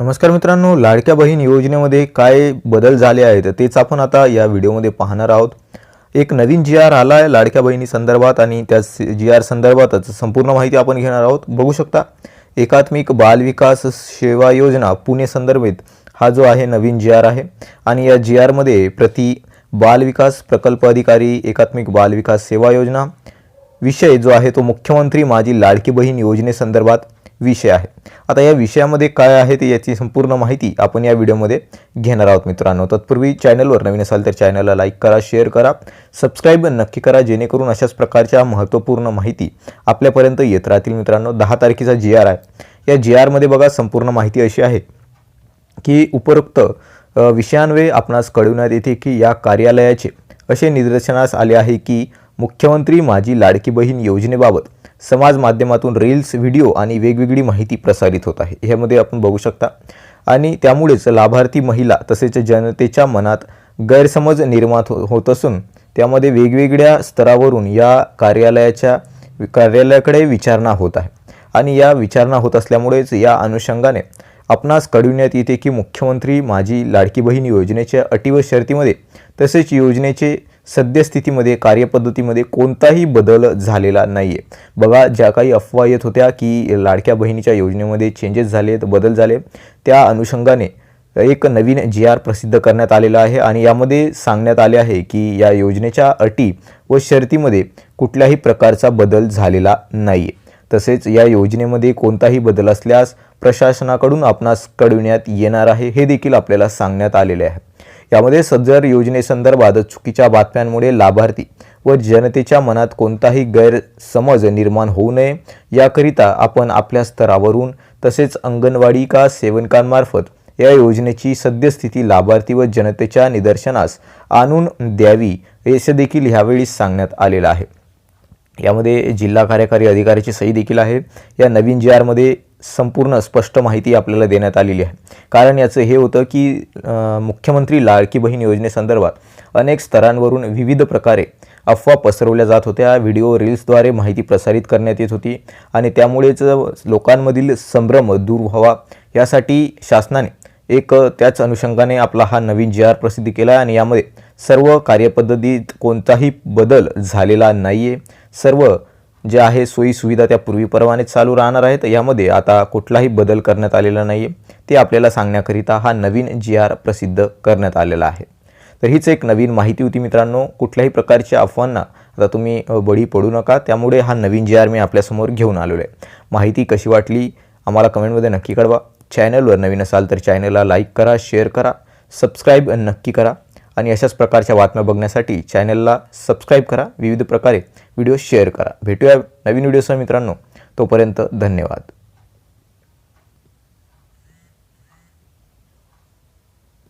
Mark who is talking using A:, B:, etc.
A: नमस्कार मित्रांनो लाडक्या बहीण योजनेमध्ये काय बदल झाले आहेत तेच आपण आता या व्हिडिओमध्ये पाहणार आहोत. एक नवीन जी आर आला आहे लाडक्या बहिणी संदर्भात आणि त्या जी आर संदर्भातच संपूर्ण माहिती आपण घेणार आहोत. बघू शकता एकात्मिक बालविकास सेवा योजना पुणे संदर्भित हा जो आहे नवीन जी आर आहे आणि या जी आरमध्ये प्रति बालविकास प्रकल्प अधिकारी एकात्मिक बालविकास सेवा योजना विषय जो आहे तो मुख्यमंत्री माझी लाडकी बहीण योजनेसंदर्भात विषय आहे. आता या विषयामध्ये काय आहे ते याची संपूर्ण माहिती आपण या व्हिडिओमध्ये घेणार आहोत मित्रांनो. तत्पूर्वी चॅनलवर नवीन असाल तर चॅनलला लाईक करा शेअर करा सबस्क्राईब नक्की करा जेणेकरून अशाच प्रकारच्या महत्त्वपूर्ण माहिती आपल्यापर्यंत येत राहतील मित्रांनो. दहा तारखेचा जी आर आहे. या जी आरमध्ये बघा संपूर्ण माहिती अशी आहे की उपरोक्त विषयांवे आपणास कळविण्यात येते की या कार्यालयाचे असे निदर्शनास आले आहे की मुख्यमंत्री माझी लाडकी बहीण योजनेबाबत समाज माध्यमातून रील्स व्हिडिओ आणि वेगवेगळी माहिती प्रसारित होत आहे. ह्यामध्ये आपण बघू शकता. आणि त्यामुळेच लाभार्थी महिला तसेच जनतेच्या मनात गैरसमज निर्माण हो होत असून त्यामध्ये वेगवेगळ्या स्तरावरून या कार्यालयाच्या कार्यालयाकडे विचारणा होत आहे. आणि या विचारणा होत असल्यामुळेच या अनुषंगाने आपणास कळविण्यात येते की मुख्यमंत्री माझी लाडकी बहीण योजनेच्या अटी व शर्तीमध्ये तसेच योजनेचे सद्यस्थितीमध्ये कार्यपद्धतीमध्ये कोणताही बदल झालेला नाही आहे बघा ज्या काही अफवा येत होत्या की लाडक्या बहिणीच्या योजनेमध्ये चेंजेस झालेत बदल झाले त्या अनुषंगाने एक नवीन जी आर प्रसिद्ध करण्यात आलेला आहे आणि यामध्ये सांगण्यात आले आहे की या योजनेच्या अटी व शर्तीमध्ये कुठल्याही प्रकारचा बदल झालेला नाही आहे तसेच या योजनेमध्ये कोणताही बदल असल्यास प्रशासनाकडून आपणास कळविण्यात येणार आहे हे देखील आपल्याला सांगण्यात आलेले आहे. यामध्ये सदर योजनेसंदर्भात चुकीच्या बातम्यांमुळे लाभार्थी व जनतेच्या मनात कोणताही गैरसमज निर्माण होऊ नये. याकरिता आपण आपल्या स्तरावरून तसेच अंगणवाडी का सेवकांमार्फत या योजनेची सद्यस्थिती लाभार्थी व जनतेच्या निदर्शनास आणून द्यावी असे देखील ह्यावेळी सांगण्यात आलेलं आहे. यामध्ये जिल्हा कार्यकारी अधिकाऱ्याची सही देखील आहे. या नवीन जी आरमध्ये संपूर्ण स्पष्ट माहिती आपल्याला देण्यात आलेली आहे. कारण याचं हे होतं की मुख्यमंत्री लाडकी बहीण योजनेसंदर्भात अनेक स्तरांवरून विविध प्रकारे अफवा पसरवल्या जात होत्या. व्हिडिओ रील्सद्वारे माहिती प्रसारित करण्यात येत होती आणि त्यामुळेच लोकांमधील संभ्रम दूर व्हावा यासाठी शासनाने एक त्याच अनुषंगाने आपला हा नवीन जी आर प्रसिद्ध केला आणि यामध्ये सर्व कार्यपद्धतीत कोणताही बदल झालेला नाही आहे सर्व जे आहे सोयीसुविधा त्या पूर्वीप्रमाणे चालू राहणार आहेत. यामध्ये आता कुठलाही बदल करण्यात आलेला नाही आहे ते आपल्याला सांगण्याकरिता हा नवीन जी आर प्रसिद्ध करण्यात आलेला आहे. तर हीच एक नवीन माहिती होती मित्रांनो. कुठल्याही प्रकारच्या अफवांना आता तुम्ही बळी पडू नका. त्यामुळे हा नवीन जी आर मी आपल्यासमोर घेऊन आलेलो आहे माहिती कशी वाटली? आम्हाला कमेंटमध्ये नक्की कळवा. चॅनलवर नवीन असाल तर चॅनलला लाईक करा शेअर करा. सबस्क्राईब नक्की करा. आणि अशाच प्रकारच्या बातम्या बघण्यासाठी चॅनलला सबस्क्राईब करा विविध प्रकारे व्हिडिओ शेअर करा. भेटूया नवीन व्हिडिओसह मित्रांनो. तोपर्यंत धन्यवाद.